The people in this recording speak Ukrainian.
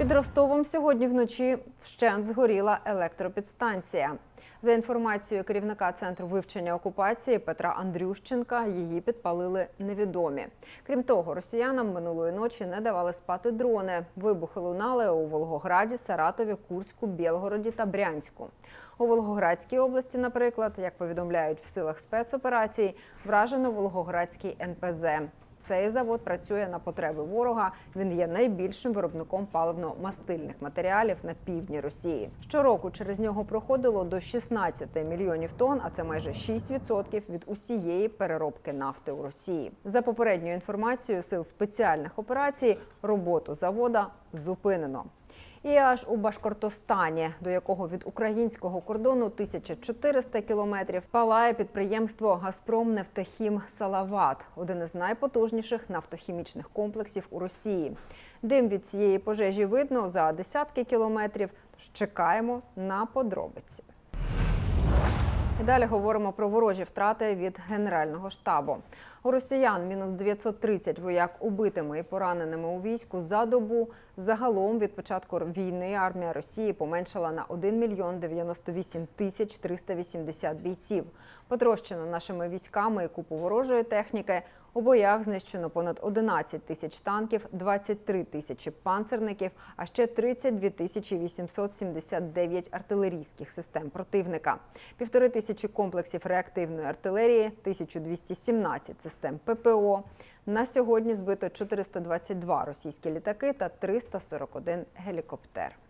Під Ростовом сьогодні вночі вщент згоріла електропідстанція. За інформацією керівника центру вивчення окупації Петра Андрющенка, її підпалили невідомі. Крім того, росіянам минулої ночі не давали спати дрони. Вибухи лунали у Волгограді, Саратові, Курську, Білгороді та Брянську. У Волгоградській області, наприклад, як повідомляють в силах спецоперацій, вражено Волгоградський НПЗ. Цей завод працює на потреби ворога. Він є найбільшим виробником паливно-мастильних матеріалів на півдні Росії. Щороку через нього проходило до 16 мільйонів тонн, а це майже 6% від усієї переробки нафти у Росії. За попередньою інформацією сил спеціальних операцій, роботу завода зупинено. І аж у Башкортостані, до якого від українського кордону 1400 кілометрів, палає підприємство Газпром Нефтехім Салават, один із найпотужніших нафтохімічних комплексів у Росії. Дим від цієї пожежі видно за десятки кілометрів. Тож чекаємо на подробиці. Далі говоримо про ворожі втрати від Генерального штабу. У росіян мінус 930 вояк убитими і пораненими у війську за добу. Загалом від початку війни армія Росії поменшала на 1 мільйон 98 тисяч 380 бійців. Потрощено нашими військами і купу ворожої техніки. У боях знищено понад 11 тисяч танків, 23 тисячі панцерників, а ще 32 тисячі 879 артилерійських систем противника, півтори тисячі комплексів реактивної артилерії, 1217 систем ППО. На сьогодні збито 422 російські літаки та 341 гелікоптер.